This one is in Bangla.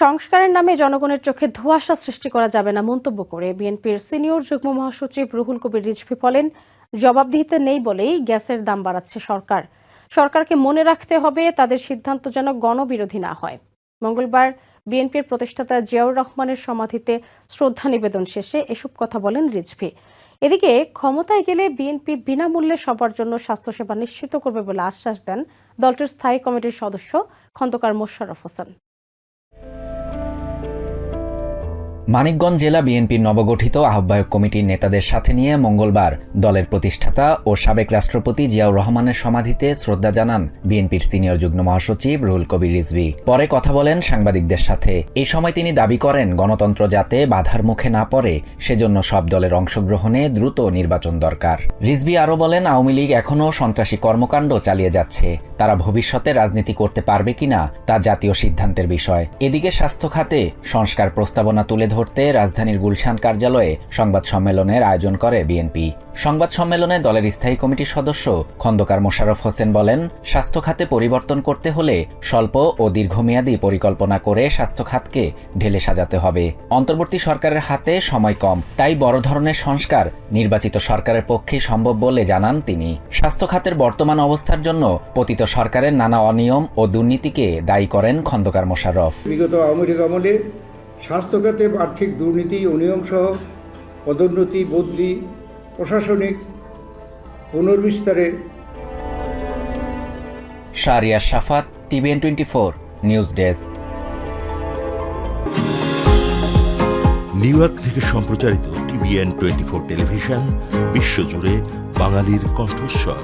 সংস্কারের নামে জনগণের চোখে ধোঁয়াশা সৃষ্টি করা যাবে না মন্তব্য করে বিএনপির সিনিয়র যুগ্ম মহাসচিব রুহুল কবির রিজভি বলেন, জবাবদিহিতে নেই বলেই গ্যাসের দাম বাড়াচ্ছে সরকার। সরকারকে মনে রাখতে হবে তাদের সিদ্ধান্ত যেন গণবিরোধী না হয়। মঙ্গলবার বিএনপির প্রতিষ্ঠাতা জিয়াউর রহমানের সমাধিতে শ্রদ্ধা নিবেদন শেষে এসব কথা বলেন রিজভি। এদিকে ক্ষমতায় গেলে বিএনপি বিনামূল্যে সবার জন্য স্বাস্থ্যসেবা নিশ্চিত করবে বলে আশ্বাস দেন দলটির স্থায়ী কমিটির সদস্য খন্দকার মোশাররফ হোসেন। মানিকগঞ্জ জেলা বিএনপির নবগঠিত আহ্বায়ক কমিটির নেতাদের সাথে নিয়ে মঙ্গলবার দলের প্রতিষ্ঠাতা ও সাবেক রাষ্ট্রপতি জিয়াউর রহমানের সমাধিতে শ্রদ্ধা জানান বিএনপির সিনিয়র যুগ্ম মহাসচিব রুহুল কবির রিজভি। পরে কথা বলেন সাংবাদিকদের সাথে। এই সময় তিনি দাবি করেন, গণতন্ত্র যাতে বাধার মুখে না পড়ে, সেজন্য সব দলের অংশগ্রহণে দ্রুত নির্বাচন দরকার। রিজভি আরও বলেন, আওয়ামী লীগ এখনও সন্ত্রাসী কর্মকাণ্ড চালিয়ে যাচ্ছে। তারা ভবিষ্যতে রাজনীতি করতে পারবে কিনা, তা জাতীয় সিদ্ধান্তের বিষয়। এদিকে স্বাস্থ্য খাতে সংস্কার প্রস্তাবনা তুলে ধরতে রাজধানীর গুলশান কার্যালয়ে সংবাদ সম্মেলনের আয়োজন করে বিএনপি। সংবাদ সম্মেলনে দলের স্থায়ী কমিটির সদস্য খন্দকার মোশাররফ হোসেন বলেন স্বাস্থ্য খাতে পরিবর্তন করতে হলে স্বল্প ও দীর্ঘমেয়াদী পরিকল্পনা করে স্বাস্থ্য খাতকে ঢেলে সাজাতে হবে। অন্তর্বর্তী সরকারের হাতে সময় কম, তাই বড় ধরনের সংস্কার নির্বাচিত সরকারের পক্ষেই সম্ভব বলে জানান তিনি। স্বাস্থ্য খাতের বর্তমান অবস্থার জন্য পতিত সরকারের নানা অনিয়ম ও দুর্নীতিকে দায়ী করেন খন্দকার মোশাররফ। বিগত আওয়ামী লীগ আমলে স্বাস্থ্যখাতে আর্থিক দুর্নীতি অনিয়ম সহ পদোন্নতি বদলি প্রশাসনিক পুনর্বিস্তারে। Shahriar Shafat TVN twenty four news desk. New York থেকে সম্প্রচারিত টিভিএন টোয়েন্টি ফোর টেলিভিশন বিশ্বজুড়ে বাঙালির কণ্ঠস্বর।